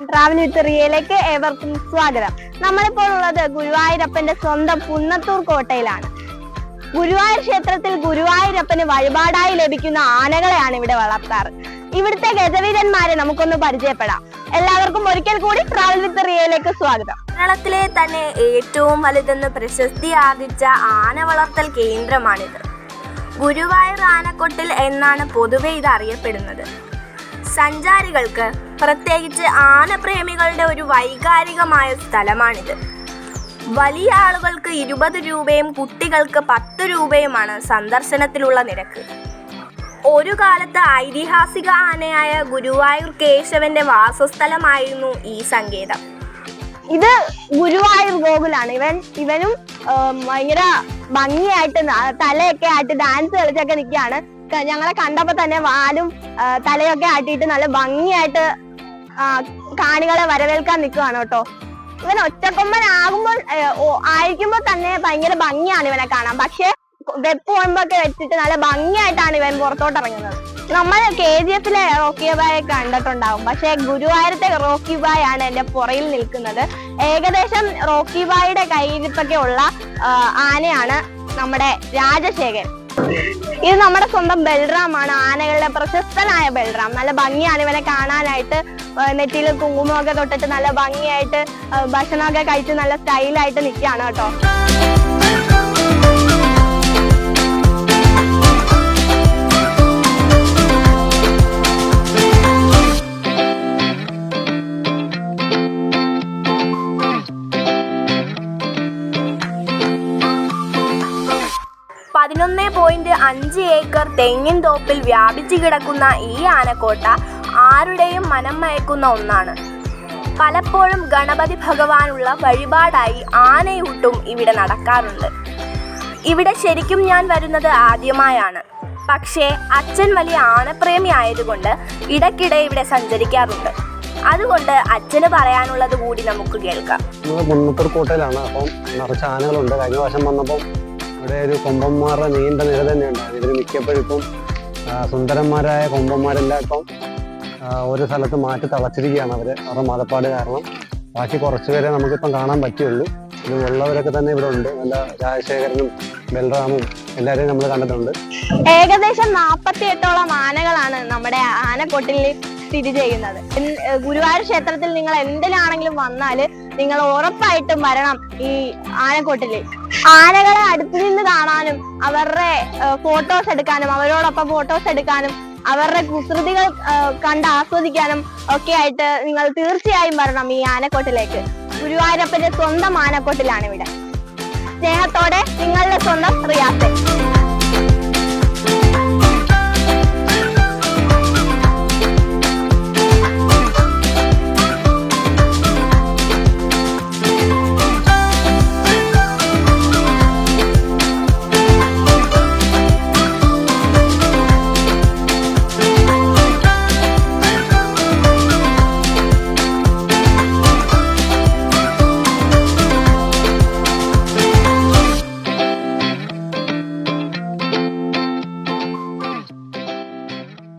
Travel with റിയയിലേക്ക് ഏവർക്കും സ്വാഗതം. നമ്മളിപ്പോൾ ഉള്ളത് ഗുരുവായൂരപ്പന്റെ സ്വന്തം പുന്നത്തൂർ കോട്ടയിലാണ്. ഗുരുവായൂർ ക്ഷേത്രത്തിൽ ഗുരുവായൂരപ്പന് വഴിപാടായി ലഭിക്കുന്ന ആനകളെയാണ് ഇവിടെ വളർത്താറ്. ഇവിടുത്തെ ഗജവീരന്മാരെ നമുക്കൊന്ന് പരിചയപ്പെടാം. എല്ലാവർക്കും ഒരിക്കൽ കൂടി ട്രാവൽ വിത്ത് റിയയിലേക്ക് സ്വാഗതം. കേരളത്തിലെ തന്നെ ഏറ്റവും വലുതെന്ന് പ്രശസ്തി ആർജിച്ച ആന വളർത്തൽ കേന്ദ്രമാണിത്. ഗുരുവായൂർ ആനക്കൊട്ടിൽ എന്നാണ് പൊതുവെ ഇത് അറിയപ്പെടുന്നത്. സഞ്ചാരികൾക്ക് പ്രത്യേകിച്ച് ആനപ്രേമികളുടെ ഒരു വൈകാരികമായ സ്ഥലമാണിത്. വലിയ ആളുകൾക്ക് ഇരുപത് രൂപയും കുട്ടികൾക്ക് പത്ത് രൂപയുമാണ് സന്ദർശനത്തിലുള്ള നിരക്ക്. ഒരു കാലത്ത് ഐതിഹാസിക ആനയായ ഗുരുവായൂർ കേശവന്റെ വാസസ്ഥലമായിരുന്നു ഈ സങ്കേതം. ഇത് ഗുരുവായൂർ ഗോകുലാണ്. ഇവൻ ഇവനും ഭയങ്കര ഭംഗിയായിട്ട് തലയൊക്കെ ആയിട്ട് ഡാൻസ് കളിച്ചൊക്കെ നിൽക്കുകയാണ്. ഞങ്ങളെ കണ്ടപ്പോ തന്നെ വാലും തലയൊക്കെ ആട്ടിയിട്ട് നല്ല ഭംഗിയായിട്ട് കാണികളെ വരവേൽക്കാൻ നിൽക്കുകയാണ് കേട്ടോ. ഇവൻ ഒറ്റക്കൊമ്പനാകുമ്പോൾ ആയിരിക്കുമ്പോ തന്നെ ഭയങ്കര ഭംഗിയാണ് ഇവനെ കാണാൻ. പക്ഷെ വെപ്പ് കൊമ്പൊക്കെ വെച്ചിട്ട് നല്ല ഭംഗിയായിട്ടാണ് ഇവൻ പുറത്തോട്ട് ഇറങ്ങുന്നത് നമ്മൾ കെ ജി എഫിലെ റോക്കി ബായെ കണ്ടിട്ടുണ്ടാവും. പക്ഷെ ഗുരുവായൂരത്തെ റോക്കി ബായ് ആണ് എന്റെ പുറയിൽ നിൽക്കുന്നത്. ഏകദേശം റോക്കി ബായുടെ കയ്യിരിപ്പൊക്കെ ഉള്ള ആനയാണ് നമ്മുടെ രാജശേഖരൻ. ഇത് നമ്മുടെ സ്വന്തം ബൽറാം ആണ്. ആനകളുടെ പ്രശസ്തനായ ബൽറാം. നല്ല ഭംഗിയാണ് ഇവനെ കാണാനായിട്ട്. നെറ്റിയിൽ കുങ്കുമമൊക്കെ തൊട്ടിട്ട് നല്ല ഭംഗിയായിട്ട് ഭക്ഷണമൊക്കെ കഴിച്ച് നല്ല സ്റ്റൈലായിട്ട് നിൽക്കുകയാണ് കേട്ടോ. പതിനൊന്ന് പോയിന്റ് അഞ്ച് ഏക്കർ തെങ്ങിൻ തോപ്പിൽ വ്യാപിച്ചു കിടക്കുന്ന ഈ ആനക്കോട്ട ആരുടെയും മനം മയക്കുന്ന ഒന്നാണ്. പലപ്പോഴും ഗണപതി ഭഗവാനുള്ള വഴിപാടായി ആനയൂട്ടും ഇവിടെ നടക്കാറുണ്ട്. ഇവിടെ ശരിക്കും ഞാൻ വരുന്നത് ആദ്യമായാണ്. പക്ഷേ അച്ഛൻ വലിയ ആനപ്രേമി ആയതുകൊണ്ട് ഇടയ്ക്കിടെ ഇവിടെ സഞ്ചരിക്കാറുണ്ട്. അതുകൊണ്ട് അച്ഛന് പറയാനുള്ളത് കൂടി നമുക്ക് കേൾക്കാം. കോട്ടയിലാണ്. അപ്പം നിറച്ച് ആനകളുണ്ട്. കഴിഞ്ഞ വർഷം വന്നപ്പം ഇവിടെ ഒരു കൊമ്പന്മാരുടെ നീണ്ട നിര തന്നെയുണ്ട്. ഇവർ മിക്കപ്പോഴും സുന്ദരന്മാരായ കൊമ്പന്മാരെല്ലാം ഇപ്പം ഒരു സ്ഥലത്ത് മാറ്റി തളച്ചിരിക്കുകയാണ് അവർ അവരുടെ മതപ്പാട് കാരണം. ബാക്കി കുറച്ച് പേരെ നമുക്കിപ്പം കാണാൻ പറ്റുള്ളൂ ഇത് ഉള്ളവരൊക്കെ തന്നെ ഇവിടെ ഉണ്ട്. നല്ല രാജശേഖരനും ബൽറാമും എല്ലാവരെയും നമ്മൾ കണ്ടിട്ടുണ്ട്. ഏകദേശം നാപ്പത്തി എട്ടോളം ആനകളാണ് നമ്മുടെ ആനക്കൊട്ടിൽ സ്ഥിതി ചെയ്യുന്നത്. ഗുരുവായൂർ ക്ഷേത്രത്തിൽ നിങ്ങൾ എന്തിനാണെങ്കിലും വന്നാൽ നിങ്ങൾ ഉറപ്പായിട്ടും വരണം ഈ ആനക്കോട്ടിൽ ആനകളെ അടുത്തു നിന്ന് കാണാനും അവരുടെ ഫോട്ടോസ് എടുക്കാനും അവരോടൊപ്പം ഫോട്ടോസ് എടുക്കാനും അവരുടെ കുസൃതികൾ കണ്ട് ആസ്വദിക്കാനും ഒക്കെ ആയിട്ട് നിങ്ങൾ തീർച്ചയായും വരണം ഈ ആനക്കോട്ടിലേക്ക്. ഗുരുവായൂരപ്പന്റെ സ്വന്തം ആനക്കോട്ടിലാണ് ഇവിടെ സ്നേഹത്തോടെ നിങ്ങളുടെ സ്വന്തം